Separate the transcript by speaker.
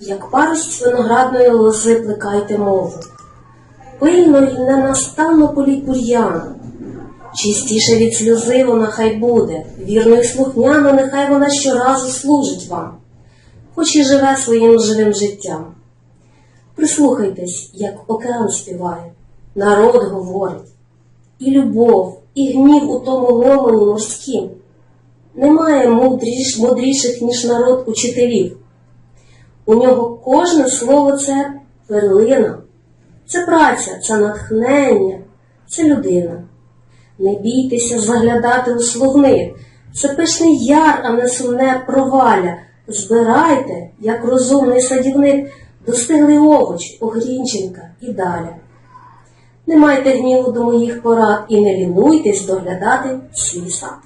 Speaker 1: як парость виноградної лози плекайте мову. Пильно й ненастанно політь бур'ян. Чистіше від сльози вона хай буде, вірно й слухняно, нехай вона щоразу служить вам, хоч і живе своїм живим життям. Прислухайтесь, як океан співає, народ говорить, і любов, і гнів у тому гомоні морськім. Немає мудріш, мудріших, ніж народ учителів. У нього кожне слово це перлина, це праця, це натхнення, це людина. Не бійтеся заглядати у словник, це пишний яр, а не сумне проваля. Збирайте, як розумний садівник, достиглий овоч, огрінченка і далі. Не майте гніву до моїх порад і не лінуйтесь доглядати свій сад.